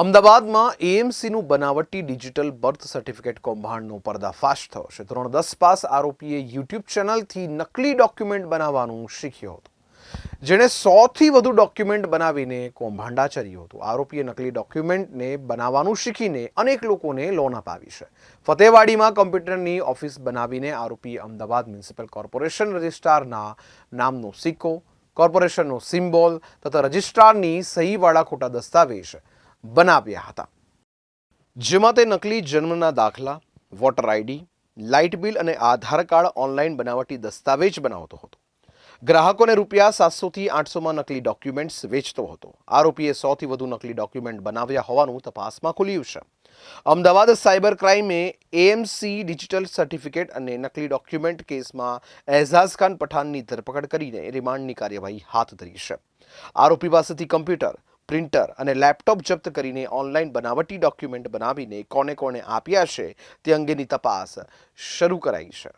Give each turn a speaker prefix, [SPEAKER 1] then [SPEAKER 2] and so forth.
[SPEAKER 1] અમદાવાદમાં એએમસીનું બનાવટી digital birth certificate કૌભાંડનો પર્દાફાશ થયો છે. ધોરણ દસ પાસ આરોપીએ યુટ્યુબ ચેનલથી નકલી ડોક્યુમેન્ટ બનાવવાનું શીખ્યો હતો. જેણે સોથી વધુ ડોક્યુમેન્ટ બનાવીને કૌભાંડાચર્યું હતું. આરોપીએ નકલી ડોક્યુમેન્ટને બનાવવાનું શીખીને અનેક લોકોને લોન અપાવી છે. ફતેવાડીમાં કમ્પ્યુટરની ઓફિસ બનાવીને આરોપીએ અમદાવાદ મ્યુનિસિપલ કોર્પોરેશન રજિસ્ટ્રારના નામનો સિક્કો, કોર્પોરેશનનો સિમ્બોલ તથા રજિસ્ટ્રારની સહીવાળા ખોટા દસ્તાવેજ બનાવ્યા હતા. જેમાં તે નકલી જન્મના દાખલા, વોટર આઈડી, લાઇટ બિલ અને આધાર કાર્ડ ઓનલાઈન બનાવટી દસ્તાવેજ બનાવતો હતો. ગ્રાહકોને રૂપિયા સાતસોથી આઠસોમાં નકલી ડોક્યુમેન્ટ્સ વેચતો હતો. આરોપીએ સોથી વધુ નકલી ડોક્યુમેન્ટ બનાવ્યા હોવાનું તપાસમાં ખુલ્યું છે. અમદાવાદ સાયબર ક્રાઇમે એએમસી ડિજિટલ સર્ટિફિકેટ અને નકલી ડોક્યુમેન્ટ કેસમાં એઝાઝ ખાન પઠાણની ધરપકડ કરીને રિમાન્ડની કાર્યવાહી હાથ ધરી છે. આરોપી પાસેથી કમ્પ્યુટર પ્રિન્ટર અને લેપટોપ જપ્ત કરીને ઓનલાઈન બનાવટી ડોક્યુમેન્ટ બનાવીને કોને કોને આપ્યા છે તે અંગેની તપાસ શરૂ કરાઈ છે.